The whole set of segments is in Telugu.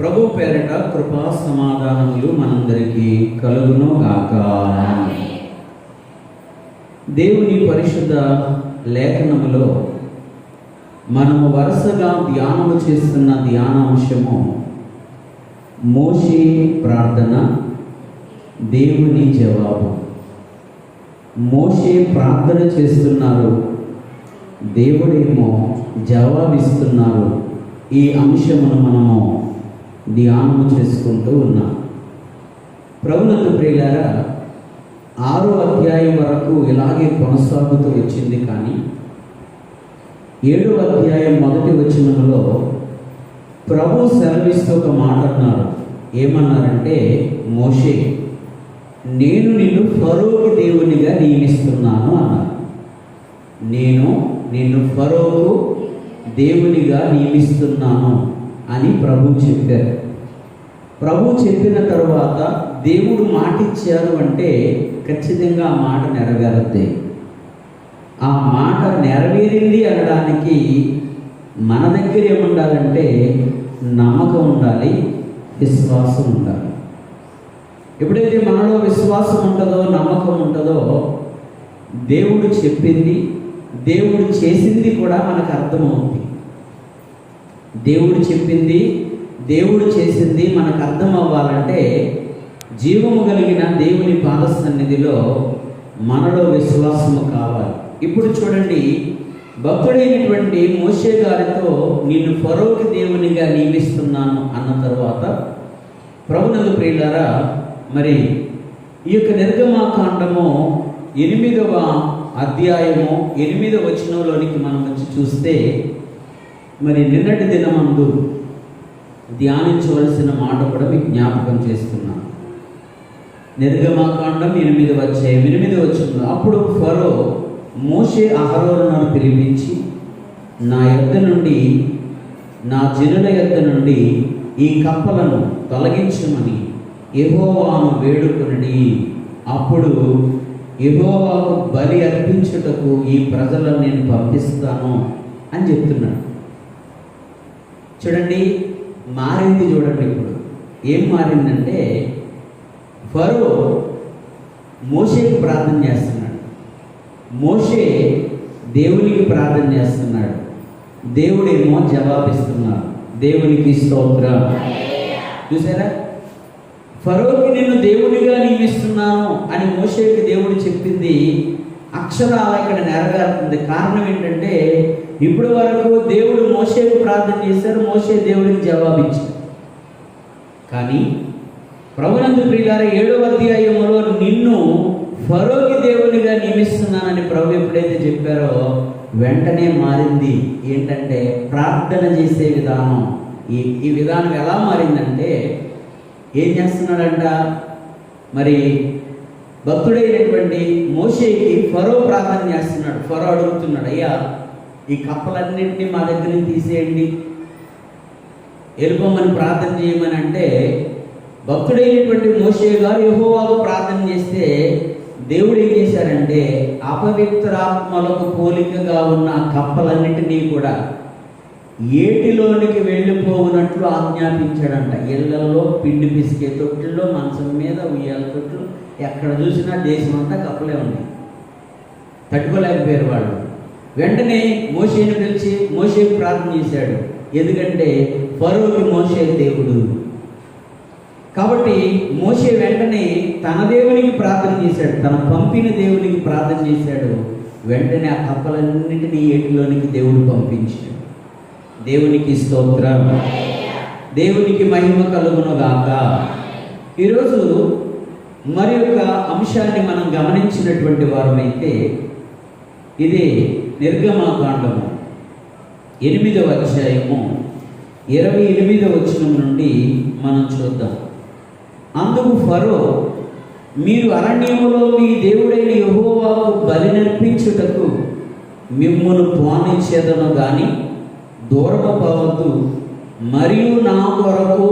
ప్రభు పేరట కృపా సమాధానములు మనందరికీ కలుగును గాక. దేవుని పరిశుద్ధ లేఖనములో మనము వరుసగా ధ్యానము చేస్తున్న ధ్యానాంశము మోషే ప్రార్థన దేవుని జవాబు. మోషే ప్రార్థన చేస్తున్నారు దేవుడేమో జవాబిస్తున్నారు. ఈ అంశమును మనము ధ్యానము చేసుకుంటూ ఉన్నాం. ప్రభునందు ప్రియులారా ఆరో అధ్యాయం వరకు ఇలాగే కొనసాగుతూ వచ్చింది కానీ ఏడో అధ్యాయం మొదటి వచనంలో ప్రభు సెలవిస్తూ ఒక మాట అన్నారు. ఏమన్నారంటే మోషే నేను నిన్ను ఫరోకి దేవునిగా నియమిస్తున్నాను అన్నారు. నేను నిన్ను ఫరోకు దేవునిగా నియమిస్తున్నాను అని ప్రభు చెప్పారు. ప్రభు చెప్పిన తర్వాత దేవుడు మాట ఇచ్చారు అంటే ఖచ్చితంగా ఆ మాట నెరవేరుద్ది. ఆ మాట నెరవేరింది అనడానికి మన దగ్గర ఏముండాలంటే నమ్మకం ఉండాలి విశ్వాసం ఉండాలి. ఎప్పుడైతే మనలో విశ్వాసం ఉంటుందో నమ్మకం ఉంటుందో దేవుడు చెప్పింది దేవుడు చేసింది కూడా మనకు అర్థమవుతుంది దేవుడు చెప్పింది దేవుడు చేసింది మనకు అర్థం అవ్వాలంటే జీవము కలిగిన దేవుని పాద సన్నిధిలో మనలో విశ్వాసము కావాలి. ఇప్పుడు చూడండి భక్తుడైనటువంటి మోషే గారితో నిన్ను ఫరోకి దేవునిగా నియమిస్తున్నాను అన్న తర్వాత ప్రభునందు ప్రియులారా మరి ఈ యొక్క నిర్గమాకాండము ఎనిమిదవ అధ్యాయము ఎనిమిదవ వచనంలోనికి మనం వచ్చి చూస్తే మరి నిన్నటి దినమందు ధ్యానించవలసిన మాట కూడా మీకు జ్ఞాపకం చేస్తున్నాను. నిర్గమాకాండం ఎనిమిది వచ్చే ఎనిమిది వచ్చింది అప్పుడు ఫరో మోషే అహరోలను పిలిపించి నా యొద్ద నుండి నా జనుల యొద్ద నుండి ఈ కప్పలను తొలగించమని యెహోవాను వేడుకొనడి. అప్పుడు యెహోవాకు బలి అర్పించుటకు ఈ ప్రజలను నేను పంపిస్తాను అని చెప్తున్నాడు. చూడండి మారింది చూడండి ఇప్పుడు. ఏం మారిందంటే ఫరో మోషేకి ప్రార్థన చేస్తున్నాడు. మోషే దేవునికి ప్రార్థన చేస్తున్నాడు. దేవుడేమో జవాబిస్తున్నాడు దేవునికి స్తోత్రం. చూసారా? ఫరోకి నిన్ను దేవునిగా నియమిస్తున్నాను అని మోషేకి దేవుడు చెప్పింది అక్షరాల ఇక్కడ నెరవేరుతుంది. కారణం ఏంటంటే ఇప్పుడు వరకు దేవుడు మోసేకు ప్రార్థన చేశారు మోసే దేవుడికి జవాబిచ్చారు కానీ ప్రభునందు ప్రియులార ఏడవ అధ్యాయంలో నిన్ను ఫరోకి దేవునిగా నియమిస్తున్నానని ప్రభు ఎప్పుడైతే చెప్పారో వెంటనే మారింది. ఏంటంటే ప్రార్థన చేసే విధానం. ఈ ఈ విధానం ఎలా మారిందంటే ఏం చేస్తున్నాడంట? మరి భక్తుడైనటువంటి మోషేకి ఫరో ప్రార్థన చేస్తున్నాడు. ఫరో అడుగుతున్నాడు అయ్యా ఈ కప్పలన్నింటినీ మా దగ్గర నుంచి తీసేయండి. వెళ్ళిపోమని ప్రార్థన చేయమని అంటే భక్తుడైనటువంటి మోషే గారు యహోవాకు ప్రార్థన చేస్తే దేవుడు ఏం చేశారంటే అపవిత్రాత్మలకు పోలికగా ఉన్న కప్పలన్నింటినీ కూడా ఏటిలోనికి వెళ్ళిపోవునట్లు ఆజ్ఞాపించాడంట. ఇళ్ళలో పిండి పిసికే తొట్టిల్లో మంచం మీద ఉయ్యాల తొట్లు ఎక్కడ చూసినా దేశం అంతా కప్పలే ఉంది తట్టుకోలేకపోయారు వాళ్ళు. వెంటనే మోషేని పిలిచి మోసే ప్రార్థన చేశాడు. ఎందుకంటే ఫరోకి మోషే దేవుడు. కాబట్టి మోషే వెంటనే తన దేవునికి ప్రార్థన చేశాడు. తన పంపిన దేవునికి ప్రార్థన చేశాడు. వెంటనే ఆ కప్పలన్నింటినీ ఏటిలోనికి దేవుడు పంపించాడు. దేవునికి స్తోత్రం. దేవునికి మహిమ కలుగును గాక. ఈరోజు మరి యొక్క అంశాన్ని మనం గమనించినటువంటి వారమైతే ఇది నిర్గమాకాండము ఎనిమిదవ అధ్యాయము ఇరవై ఎనిమిదవ వచనం నుండి మనం చూద్దాం. అందుకు ఫరో మీరు అరణ్యములో మీ దేవుడైన యహోవాకు బలినర్పించుటకు మిమ్మల్ని పోనిచ్చేదను కానీ దూరము పోవద్దు మరియు నా కొరకు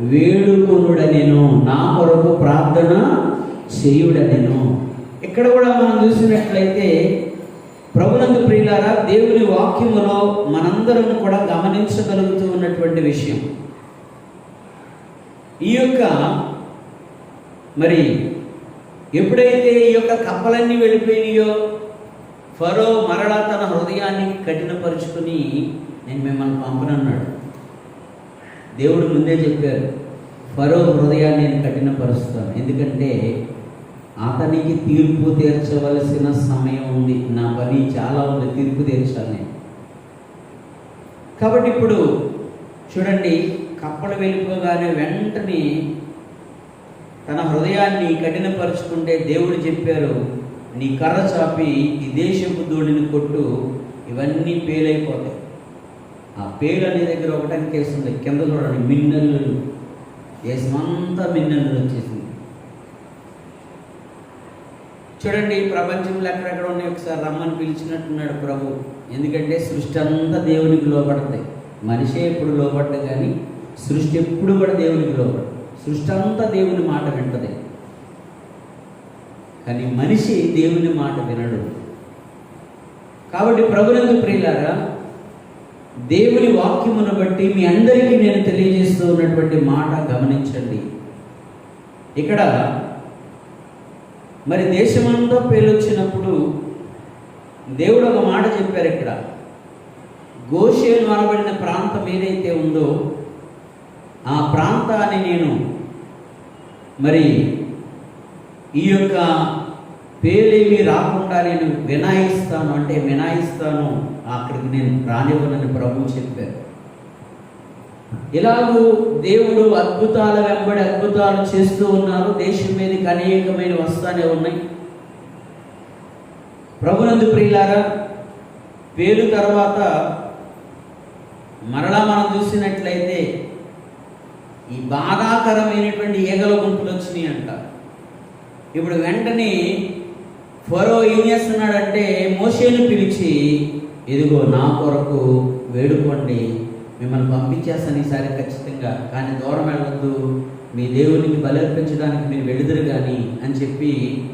వేడుకొనుడనెను. నా కొరకు ప్రార్థన చేయుడనెను. ఇక్కడ కూడా మనం చూసినట్లయితే ప్రభునందు ప్రియులారా దేవుని వాక్యములో మనందరం కూడా గమనించగలుగుతూ ఉన్నటువంటి విషయం. ఈ యొక్క మరి ఎప్పుడైతే ఈ యొక్క కప్పలన్నీ వెళ్ళిపోయినాయో ఫరో మరలా తన హృదయాన్ని కఠినపరుచుకుని నేను మిమ్మల్ని పంపనన్నాడు దేవుడు ముందే చెప్పారు ఫరో హృదయాన్ని నేను కఠినపరుస్తాను. ఎందుకంటే అతనికి తీర్పు తీర్చవలసిన సమయం ఉంది. నా పని చాలా ఉంది. తీర్పు తీర్చాలి నేను. కాబట్టి ఇప్పుడు చూడండి కప్పలు వెళ్ళిపోగానే వెంటనే తన హృదయాన్ని కఠినపరుచుకుంటే దేవుడు చెప్పారు నీ కర్ర చాపి ఈ దేశపు దూడిని కొట్టు ఇవన్నీ పేలైపోతాయి. ఆ పేరు అనే దగ్గర ఒకటానికి వేస్తుంది కింద చూడండి మిన్నల్లు. దేశమంతా మిన్నల్లు వచ్చేసింది. చూడండి ప్రపంచంలో ఎక్కడెక్కడ ఉన్నాయి? ఒకసారి రమ్మని పిలిచినట్టున్నాడు ప్రభు. ఎందుకంటే సృష్టి అంతా దేవునికి లోపడతాయి మనిషే ఎప్పుడు లోపడ్డు కానీ సృష్టి ఎప్పుడు కూడా దేవునికి లోపడదు సృష్టి అంతా దేవుని మాట వింటది. కానీ మనిషి దేవుని మాట వినడు. కాబట్టి ప్రభునందు ప్రియులారా దేవుని వాక్యమును బట్టి మీ అందరికీ నేను తెలియజేస్తూ ఉన్నటువంటి మాట గమనించండి. ఇక్కడ మరి దేశమంతా పేలొచ్చినప్పుడు దేవుడు ఒక మాట చెప్పారు ఇక్కడ. గోషేను అనబడిన ప్రాంతం ఏదైతే ఉందో ఆ ప్రాంతాన్ని నేను మరి ఈ యొక్క పేలేమి రాకుండా నేను వినాయిస్తాను అంటే వినాయిస్తాను అక్కడికి నేను రానివ్వనని ప్రభు చెప్పారు. ఇలాగూ దేవుడు అద్భుతాల వెంబడి అద్భుతాలు చేస్తూ ఉన్నారు. దేశం మీదకి అనేకమైన వస్తానే ఉన్నాయి. ప్రభునందు ప్రియులారా పేరు తర్వాత మరలా మనం చూసినట్లయితే ఈ బాధాకరమైనటువంటి ఈగల గుంపులు వచ్చినాయి అంట. ఇప్పుడు వెంటనే ఫరో ఏం చేస్తున్నాడంటే మోషేను పిలిచి ఇదిగో నా కొరకు వేడుకోండి. మిమ్మల్ని పంపించేస్తాను ఈసారి ఖచ్చితంగా. కానీ దూరం వెళ్ళొద్దు. మీ దేవునికి బలర్పించడానికి మీరు వెళుదురు కానీ అని చెప్పి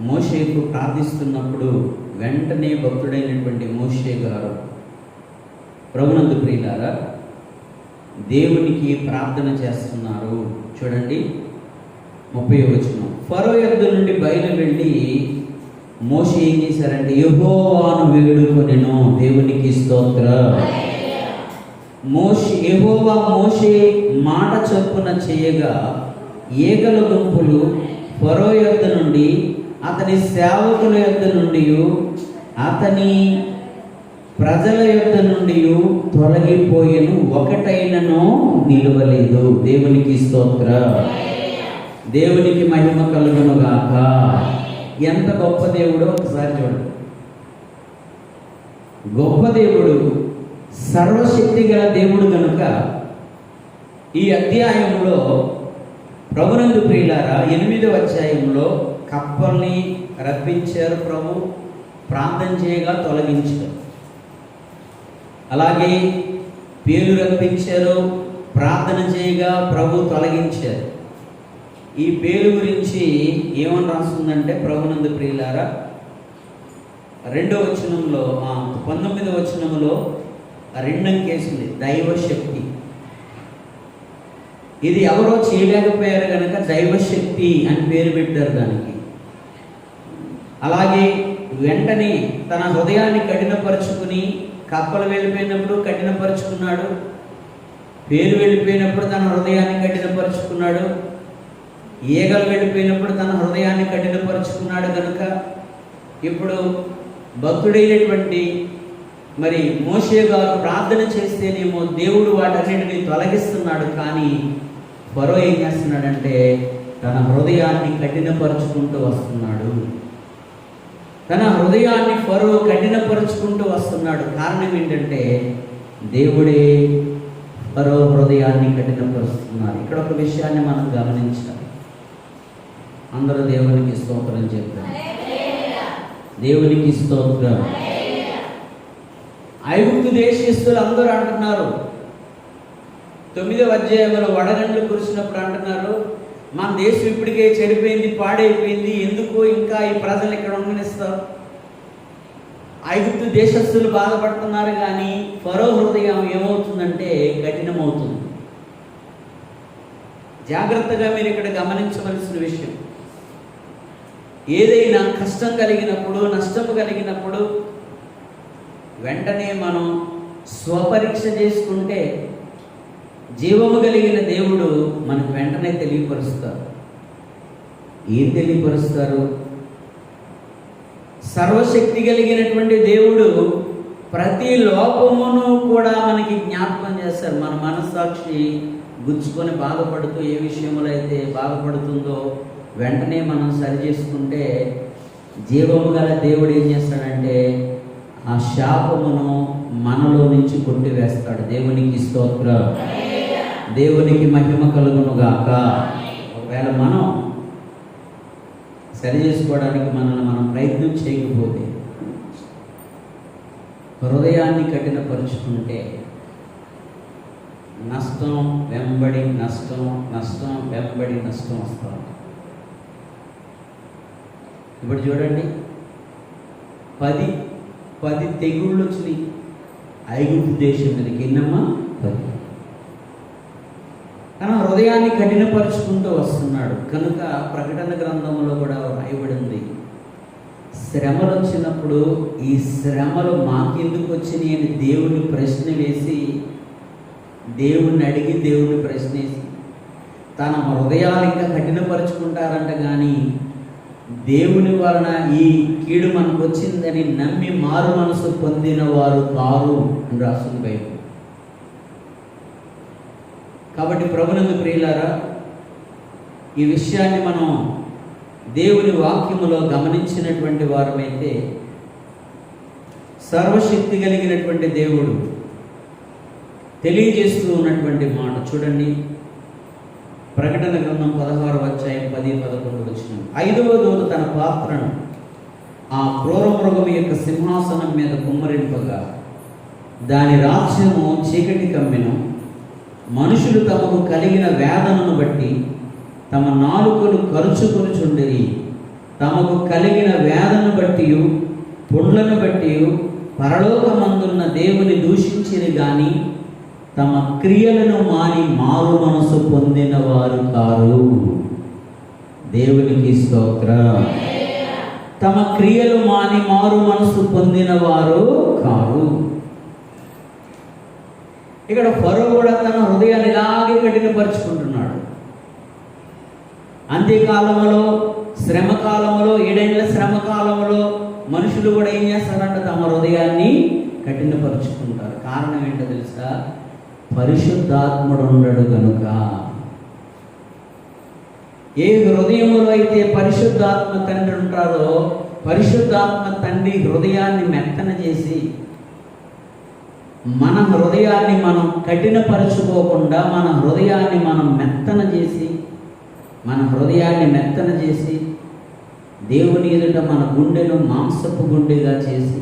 మోషేకు ప్రార్థిస్తున్నప్పుడు వెంటనే భక్తుడైనటువంటి మోషే గారు ప్రభునందు ప్రియులారా దేవునికి ప్రార్థన చేస్తున్నారు. చూడండి ముప్పై వచనం. ఫరో ఎద్దు నుండి బయలు వెళ్ళి మోషే ఏం చేశారంటే యహోవాను వేడుకొనెను. దేవునికి స్తోత్ర. మోష యహోవా మోషే మాట చొప్పున చేయగా ఏకల గుంపులు ఫరో యొద్ద నుండి అతని సేవకుల యొద్ద నుండి అతని ప్రజల యొద్ద నుండి తొలగిపోయేను ఒకటైనను నిలవలేదు. దేవునికి స్తోత్ర. దేవునికి మహిమ కలుగునుగాక గాక. ఎంత గొప్ప దేవుడో ఒకసారి చూడండి గొప్ప దేవుడు సర్వశక్తి గల దేవుడు కనుక ఈ అధ్యాయంలో ప్రభునందు ప్రియులారా ఎనిమిదవ అధ్యాయంలో కప్పల్ని రప్పించారు ప్రభు ప్రార్థన చేయగా తొలగించారు. అలాగే పేరు రప్పించారు ప్రార్థన చేయగా ప్రభు తొలగించారు. ఈ పేరు గురించి ఏమని రాస్తుందంటే ప్రభునందు ప్రియులారా రెండో వచనంలో మా పంతొమ్మిదో వచనంలో రెండంకేసింది దైవశక్తి. ఇది ఎవరో చేయలేకపోయారు కనుక దైవశక్తి అని పేరు పెట్టారు దానికి. అలాగే వెంటనే తన హృదయాన్ని కఠినపరుచుకుని కప్పలు వెళ్ళిపోయినప్పుడు కఠినపరుచుకున్నాడు పేరు వెళ్ళిపోయినప్పుడు తన హృదయాన్ని కఠినపరుచుకున్నాడు ఈగలు వెళ్ళిపోయినప్పుడు తన హృదయాన్ని కఠినపరుచుకున్నాడు కనుక ఇప్పుడు భక్తుడైనటువంటి మరి మోషే గారు ప్రార్థన చేస్తేనేమో దేవుడు వాటన్నిటిని తొలగిస్తున్నాడు కానీ పరో ఏం చేస్తున్నాడంటే తన హృదయాన్ని కఠినపరుచుకుంటూ వస్తున్నాడు. తన హృదయాన్ని ఫరో కఠినపరుచుకుంటూ వస్తున్నాడు. కారణం ఏంటంటే దేవుడే ఫరో హృదయాన్ని కఠినపరుస్తున్నారు. ఇక్కడ ఒక విషయాన్ని మనం గమనించాలి. అందరూ దేవునికి స్తోత్రం చెప్పారు. దేవునికి స్తోత్రం. ఐగుప్తు దేశస్తులు అందరూ అంటున్నారు. తొమ్మిదవ అధ్యాయంలో వడగండ్లు కురిసినప్పుడు అంటున్నారు మన దేశం ఇప్పటికే చెడిపోయింది పాడైపోయింది ఎందుకు ఇంకా ఈ ప్రజలు ఇక్కడ ఉండనిస్తారు ఐగుప్తు దేశస్తులు బాధపడుతున్నారు కానీ ఫరో హృదయం ఏమవుతుందంటే కఠినమవుతుంది. జాగ్రత్తగా మీరు ఇక్కడ గమనించవలసిన విషయం ఏదైనా కష్టం కలిగినప్పుడు నష్టం కలిగినప్పుడు వెంటనే మనం స్వపరీక్ష చేసుకుంటే జీవము కలిగిన దేవుడు మనకు వెంటనే తెలియపరుస్తారు. ఏం తెలియపరుస్తారు? సర్వశక్తి కలిగినటువంటి దేవుడు ప్రతి లోపమును కూడా మనకి జ్ఞాపకం చేస్తారు. మన మనస్సాక్షి గుచ్చుకొని బాధపడుతూ ఏ విషయంలో అయితే బాధపడుతుందో వెంటనే మనం సరి చేసుకుంటే జీవము గల దేవుడు ఏం చేస్తాడంటే ఆ శాపమును మనలో నుంచి కొట్టివేస్తాడు. దేవునికి స్తోత్ర. దేవునికి మహిమ కలుగునుగాక. ఒకవేళ మనం సరి చేసుకోవడానికి మనల్ని మనం ప్రయత్నం చేయకపోతే హృదయాన్ని కఠినపరుచుకుంటే నష్టం వెంబడి నష్టం నష్టం వెంబడి నష్టం వస్తాడు ఇప్పుడు చూడండి. పది పది తెగుళ్ళు వచ్చినాయి. ఐగుప్తు దేశం మీదకి ఎన్నమ్మా? పది. తన హృదయాన్ని కఠినపరుచుకుంటూ వస్తున్నాడు. కనుక ప్రకటన గ్రంథంలో కూడా రాయబడి ఉంది శ్రమలు వచ్చినప్పుడు ఈ శ్రమలు మాకెందుకు వచ్చినాయి అని దేవుని ప్రశ్న వేసి దేవుణ్ణి అడిగి దేవుని ప్రశ్నేసి తన హృదయాలు ఇంకా కఠినపరుచుకుంటారంట కానీ దేవుని వలన ఈ కీడు మనకు వచ్చిందని నమ్మి మారు మనసు పొందిన వారు కారు అని రాస్తుంది బైబిల్. కాబట్టి ప్రభునందు ప్రియులారా ఈ విషయాన్ని మనం దేవుని వాక్యములో గమనించినటువంటి వారమైతే సర్వశక్తి కలిగినటువంటి దేవుడు. తెలియజేస్తూ ఉన్నటువంటి మాట చూడండి. ప్రకటన గ్రంథం పదహారు అధ్యాయం పది పదకొండు వచ్చిన ఐదవ దూత తన పాత్రను ఆ క్రూర మృగం యొక్క సింహాసనం మీద కుమ్మరింపగా దాని రాజ్యము చీకటి కమ్మెను. మనుషులు తమకు కలిగిన వేదనను బట్టి తమ నాలుకలు కరుచుకొనుచుండిరి తమకు కలిగిన వేదనను బట్టి పుండ్లను బట్టి పరలోకమందున్న దేవుని దూషించిరి గాని తమ క్రియలను మాని మారు మనసు పొందిన వారు కారు. దేవునికి స్తోత్ర. తమ క్రియలు మాని మారు మనసు పొందిన వారు కారు. ఇక్కడ ఫరో కూడా తన హృదయాన్ని ఇలాగే కఠినపరుచుకుంటున్నాడు. అంత్యకాలంలో శ్రమ కాలంలో ఏడేళ్ళ శ్రమ కాలంలో మనుషులు కూడా ఏం చేస్తారంటే? తమ హృదయాన్ని కఠినపరుచుకుంటారు. కారణం ఏంటో తెలుసా? పరిశుద్ధాత్ముడు ఉండడు కనుక. ఏ హృదయములో అయితే పరిశుద్ధాత్మ తండ్రి ఉంటారో పరిశుద్ధాత్మ తండ్రి హృదయాన్ని మెత్తన చేసి మన హృదయాన్ని మనం కఠినపరచుకోకుండా మన హృదయాన్ని మనం మెత్తన చేసి మన హృదయాన్ని మెత్తన చేసి దేవుని ఎదుట మన గుండెను మాంసపు గుండెగా చేసి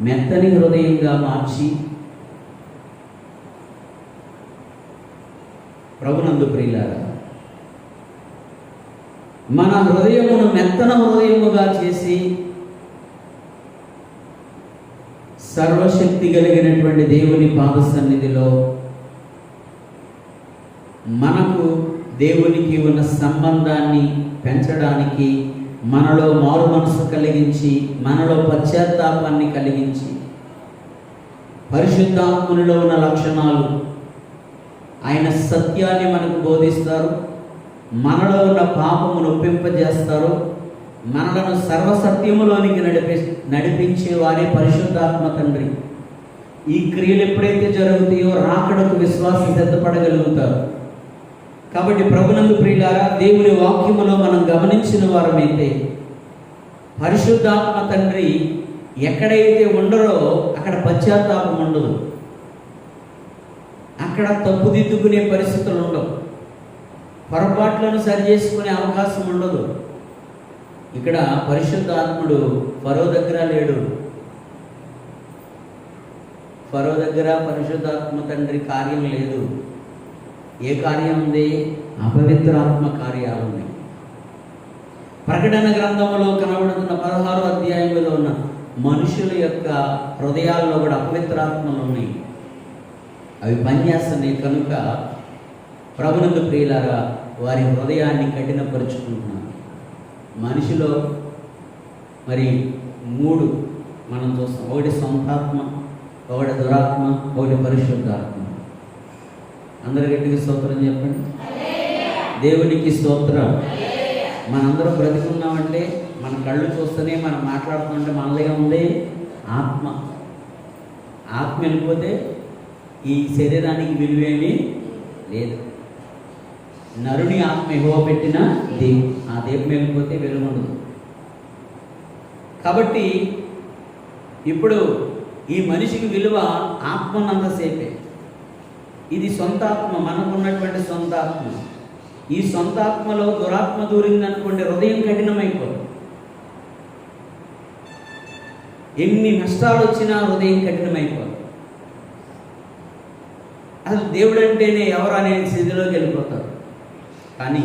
మెత్తని హృదయంగా మార్చి ప్రభునందు ప్రియులారా మన హృదయమును మెత్తన హృదయముగా చేసి సర్వశక్తి కలిగినటువంటి దేవుని పాద సన్నిధిలో మనకు దేవునికి ఉన్న సంబంధాన్ని పెంచడానికి మనలో మారు మనసు కలిగించి మనలో పశ్చాత్తాపాన్ని కలిగించి పరిశుద్ధాత్మునిలో ఉన్న లక్షణాలు ఆయన సత్యాన్ని మనకు బోధిస్తారు. మనలో ఉన్న పాపము నొప్పింపజేస్తారు మనలను సర్వసత్యములోనికి నడిపి నడిపించేవారే పరిశుద్ధాత్మ తండ్రి. ఈ క్రియలు ఎప్పుడైతే జరుగుతాయో రాకడకు విశ్వాసం సిద్ధపడగలుగుతారు. కాబట్టి ప్రభునందు ప్రియులారా దేవుని వాక్యములో మనం గమనించిన వారమైతే పరిశుద్ధాత్మ తండ్రి ఎక్కడైతే ఉండరో అక్కడ పశ్చాత్తాపం ఉండదు. అక్కడ తప్పుదిద్దుకునే పరిస్థితులు ఉండవు. పొరపాట్లను సరి చేసుకునే అవకాశం ఉండదు. ఇక్కడ పరిశుద్ధాత్ముడు ఫరో దగ్గర లేడు. ఫరో దగ్గర పరిశుద్ధాత్మ తండ్రి కార్యం లేదు. ఏ కార్యం ఉంది? అపవిత్రాత్మ కార్యాలు ఉన్నాయి ప్రకటన గ్రంథంలో కనబడుతున్న పదహారో అధ్యాయంలో ఉన్న మనుషుల యొక్క హృదయాల్లో కూడా అపవిత్రాత్మలు ఉన్నాయి అవి పనిచేస్తున్నాయి కనుక ప్రభునందు ప్రియులారా వారి హృదయాన్ని కఠినపరుచుకుంటున్నాను మనిషిలో మరి మూడు మనం చూస్తాం. ఒకటి సొంతాత్మ ఒకటి దురాత్మ ఒకటి పరిశుద్ధాత్మ. అందరి గట్టికి స్తోత్రం చెప్పండి. దేవునికి స్తోత్రం. మనందరం బ్రతికున్నామంటే మన కళ్ళు చూస్తేనే మనం మాట్లాడుతుంటే మనలో ఉంది ఆత్మ. ఆత్మ వెళ్ళిపోతే ఈ శరీరానికి విలువేమీ లేదు. నరుని ఆత్మ ఎగువ పెట్టిన దీపం ఆ దీపం వెళ్ళిపోతే వెలుగుండదు కాబట్టి ఇప్పుడు ఈ మనిషికి విలువ ఆత్మ ఇది సొంత ఆత్మ మనకున్నటువంటి సొంత ఆత్మ. ఈ సొంత ఆత్మలో దురాత్మ దూరిందనుకోండి హృదయం కఠినమైపోతుంది ఎన్ని నష్టాలు వచ్చినా హృదయం కఠినమైపోతుంది అసలు దేవుడు అంటేనే ఎవరు అనే స్థితిలోకి వెళ్ళిపోతారు. కానీ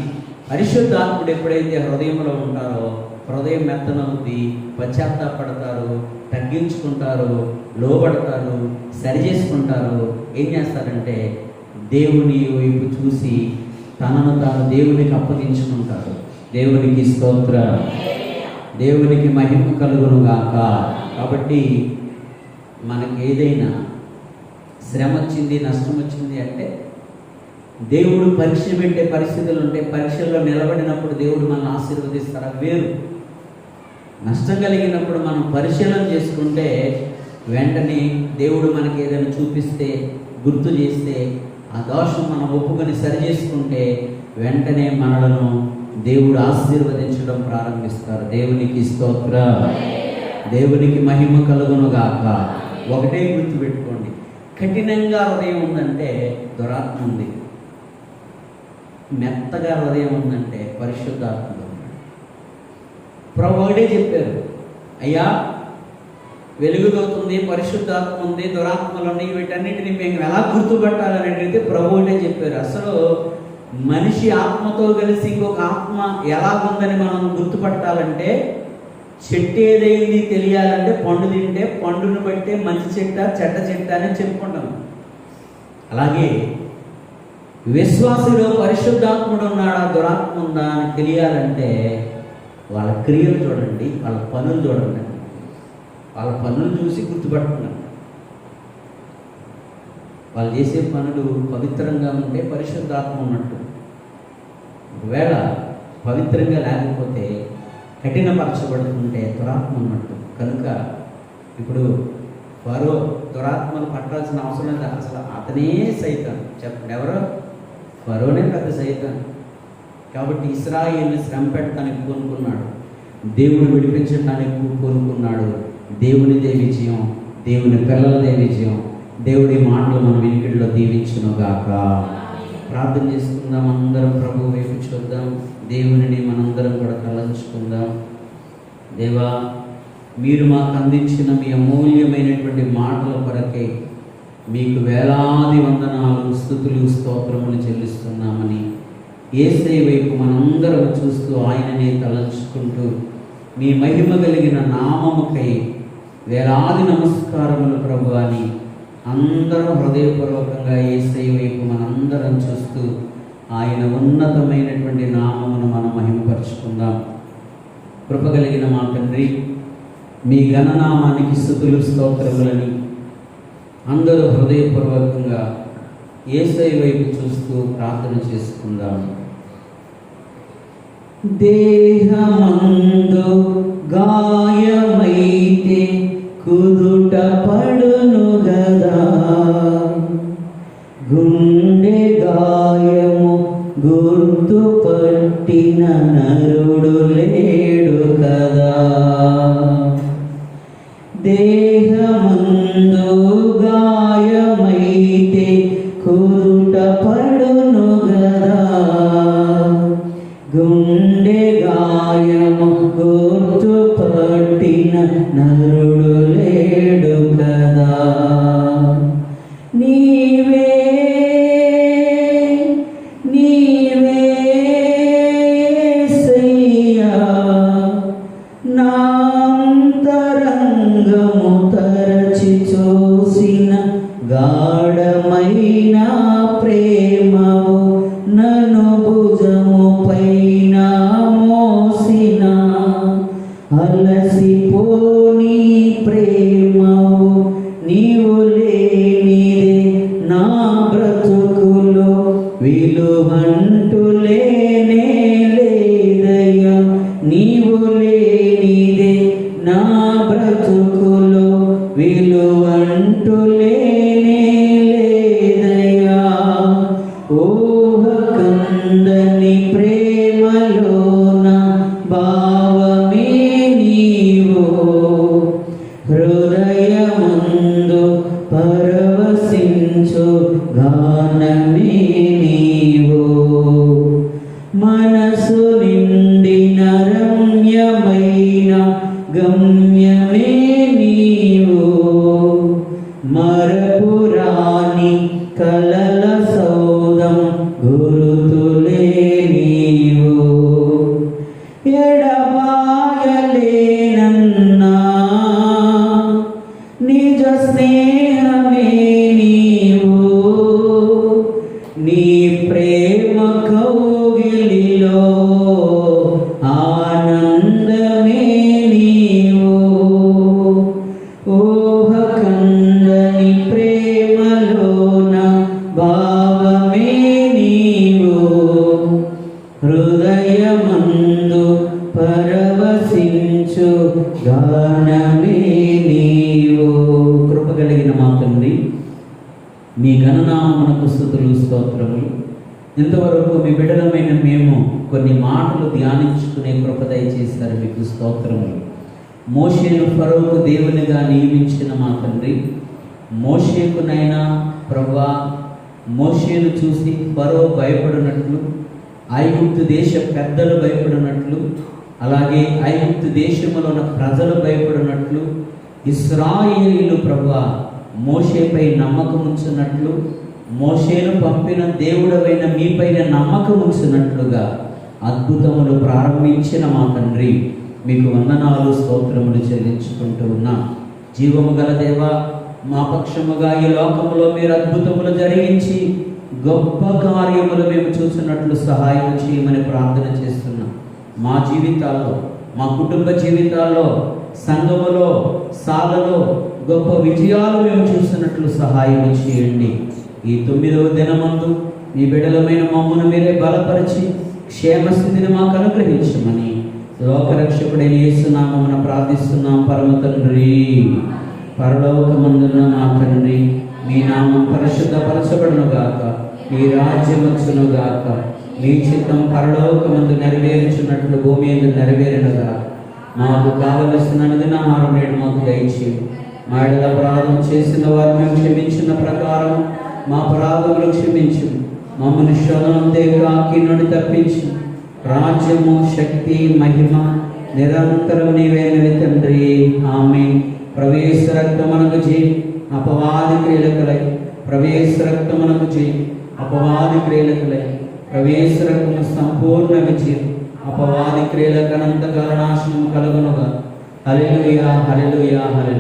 పరిశుద్ధాత్ముడు ఎప్పుడైతే హృదయంలో ఉంటారో హృదయం మెత్తనవుద్ది పశ్చాత్తాపడతారు తగ్గించుకుంటారు లోబడతారు సరి చేసుకుంటారు ఏం చేస్తారంటే దేవుని వైపు చూసి తనను తాను దేవునికి అప్పగించుకుంటారు. దేవునికి స్తోత్ర. దేవునికి మహిమ కలుగును గాక కాబట్టి మనకి ఏదైనా శ్రమ వచ్చింది నష్టం వచ్చింది అంటే దేవుడు పరీక్ష పెట్టే పరిస్థితులు ఉంటే పరీక్షల్లో నిలబడినప్పుడు దేవుడు మనల్ని ఆశీర్వదిస్తారా? వేరు. నష్టం కలిగినప్పుడు మనం పరిశీలన చేసుకుంటే వెంటనే దేవుడు మనకి ఏదైనా చూపిస్తే గుర్తు చేస్తే ఆ దోషం మనం ఒప్పుకొని సరి చేసుకుంటే వెంటనే మనలను దేవుడు ఆశీర్వదించడం ప్రారంభిస్తారు. దేవునికి స్తోత్ర. దేవునికి మహిమ కలుగును గాక ఒకటే గుర్తుపెట్టుకోండి. కఠినంగా హృదయం ఉందంటే దురాత్మ ఉంది. మెత్తగా హృదయం ఉందంటే పరిశుద్ధాత్మ ఉంది. ప్రభు ఒకటే చెప్పారు అయ్యా వెలుగుదవుతుంది పరిశుద్ధాత్మ ఉంది దురాత్మలు ఉన్నాయి వీటన్నిటిని మేము ఎలా గుర్తుపట్టాలని అడిగితే ప్రభు చెప్పారు. అసలు మనిషి ఆత్మతో కలిసి ఇంకొక ఆత్మ ఎలా ఉందని మనం గుర్తుపట్టాలంటే చెట్టు ఏదైంది తెలియాలంటే పండు తింటే పండును బట్టే మంచి చెట్ట చెడ్డ చెట్ట అని చెప్పుకుంటాం. అలాగే విశ్వాసులో పరిశుద్ధాత్ముడు ఉన్నాడా దురాత్మ ఉందా అని తెలియాలంటే వాళ్ళ క్రియలు చూడండి వాళ్ళ పనులు చూడండి. వాళ్ళ పనులు చూసి గుర్తుపట్టుకున్నాం. వాళ్ళు చేసే పనులు పవిత్రంగా ఉంటే పరిశుద్ధాత్మ ఉన్నట్టు. ఒకవేళ పవిత్రంగా లేకపోతే కఠినపరచబడుతుంటే దురాత్మ ఉన్నట్టు కనుక ఇప్పుడు వారో దురాత్మను పట్టాల్సిన అవసరం లేదు. అసలు అతనే సైతం చెప్పండి ఎవరో? ఫరోనే పెద్ద సైతం కాబట్టి ఇస్రాయిల్ని శ్రమ పెట్టడానికి కోరుకున్నాడు దేవుని విడిపించడానికి కోరుకున్నాడు దేవునిదే విజయం దేవుని పిల్లలదే విజయం దేవుడి మాటలు మన వినికిడిలో దీవించునుగాక. ప్రార్థన చేసుకుందాం అందరం ప్రభు వైపు చూద్దాం. దేవునిని మనందరం కూడా తలంచుకుందాం దేవా మీరు మాకు అందించిన మీ అమూల్యమైనటువంటి మాటల కొరకే మీకు వేలాది వందనాలు స్థుతులు స్తోత్రములు చెల్లిస్తున్నామని ఏసై వైపు మనందరం చూస్తూ ఆయననే తలంచుకుంటూ మీ మహిమ కలిగిన నామముకై వేలాది నమస్కారములు ప్రభు అని అందరం హృదయపూర్వకంగా ఏసై వైపు మనందరం చూస్తూ ఆయన ఉన్నతమైనటువంటి నామమును మనం మహిమపరుచుకుందాం. కృప కలిగిన మా తండ్రి మీ ఘననామానికి స్థుతులు స్తోత్రములని అందరూ హృదయపూర్వకంగా ఏసై వైపు చూస్తూ ప్రార్థన చేసుకుందాం. దేహమందు గాయమైతే కుదుట పడును గదా. గుం పట్టిన Hallasi po Yummy మీ స్థుతులు స్తోత్రములు. ఇంతవరకు మీ బిడ్డలమైన మేము కొన్ని మాటలు ధ్యానించుకునే కృప దయచేశారు మీకు స్తోత్రములు. మోషేను ఫరోకు దేవునిగా నియమించిన మా తండ్రి మోషేకునైనా ప్రభా మోషేను చూసి ఫరో భయపడినట్లు ఐగుప్తు దేశ పెద్దలు భయపడినట్లు అలాగే ఐగుప్తు దేశంలో ఉన్న ప్రజలు భయపడినట్లు ఇస్రాయేలీలు ప్రభా మోషేపై నమ్మకం ఉంచినట్లు మోషేను పంపిన దేవుడవైన మీపైన నమ్మకం ఉంచినట్లుగా అద్భుతములు ప్రారంభించిన మా తండ్రి మీకు వందనాలు స్తోత్రములు చెల్లించుకుంటూ ఉన్నా. జీవము గల దేవ మా పక్షముగా ఈ లోకములో మీరు అద్భుతములు జరిగించి గొప్ప కార్యములు మేము చూసినట్లు సహాయం చేయమని ప్రార్థన చేస్తున్నాం. మా జీవితాల్లో మా కుటుంబ జీవితాల్లో సంఘములో సాలలో గొప్ప విజయాలు మేము చూసినట్లు సహాయం చేయండి. ఈ తొమ్మిదవ దినమందు మీ బిడలమైన మమ్మను మీరే బలపరిచి క్షేమస్థితిని మాకు అనుగ్రహించమని లోకరక్షకుడైన యేసునామమున ప్రార్థిస్తున్నాం. పరమ తండ్రి పరలోకమందున మా తండ్రి మీ నామం పరిశుద్ధపరచబడును గాక మీ రాజ్యమచ్చును గాక మీ చిత్తం పరలోకమందు నెరవేర్చున్నట్లు భూమి మీద నెరవేరును గాక మాకు కావలసిన అనుదినాహారం నేడు మాకు దయచేయండి మా ఎడల అపరాధం చేసిన వారు మేము క్షమించి మా అపరాధములు క్షమించు. మమ్మల్ని శోధనం దేవాకి నుండి తప్పించు. రాజ్యము శక్తి మహిమ నిరంతరం నీవేనని తండ్రి. ఆమె ప్రవేశ రక్తమునకు చేయి అపవాది క్రియలకలై. ప్రవేశ రక్తమునకు చేయి అపవాది క్రియలకలై. ప్రవేశ రక్తము సంపూర్ణ విజయం. అపవాది క్రియలకు అనంత కారణాశనము కలుగునుగా. హల్లెలూయా హల్లెలూయా హరి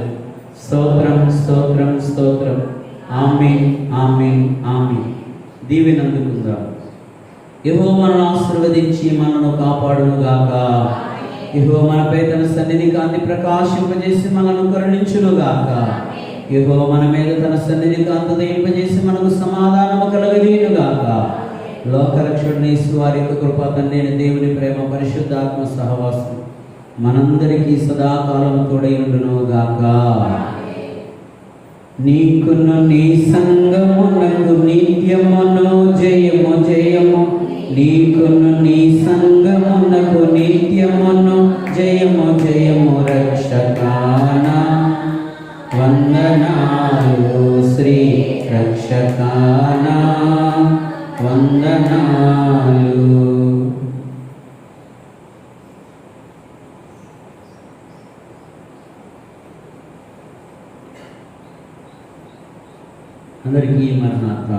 స్తోత్రం స్తోత్రం స్తోత్రం. ఆమేన్ ఆమేన్ ఆమేన్. దీవెనందుకుందాం. యహో మనల్ని ఆశీర్వదించి మనను కాపాడును గాక యహో మనపై తన సన్నిధి కాంతి ప్రకాశింపజేసి మనను కరుణించును గాక యహో మన మీద తన సన్నిధి కాంతి దయింపజేసి మనకు సమాధానము కలగదీను గాక లోకరక్షుడిని వారి యొక్క కృప తండ్రి దేవుని ప్రేమ పరిశుద్ధాత్మ సహవాసం మనందరికీ సదాకాలం తోడై ఉండును గాక నీకును నీ సంగమునకు నిత్యమును జయము జయము. నీకును నీ సంగమునకు నిత్యమును జయము జయము. రక్షకాన వందనాలు శ్రీ రక్షకాన వందనాలు. అందరికీ మరణాత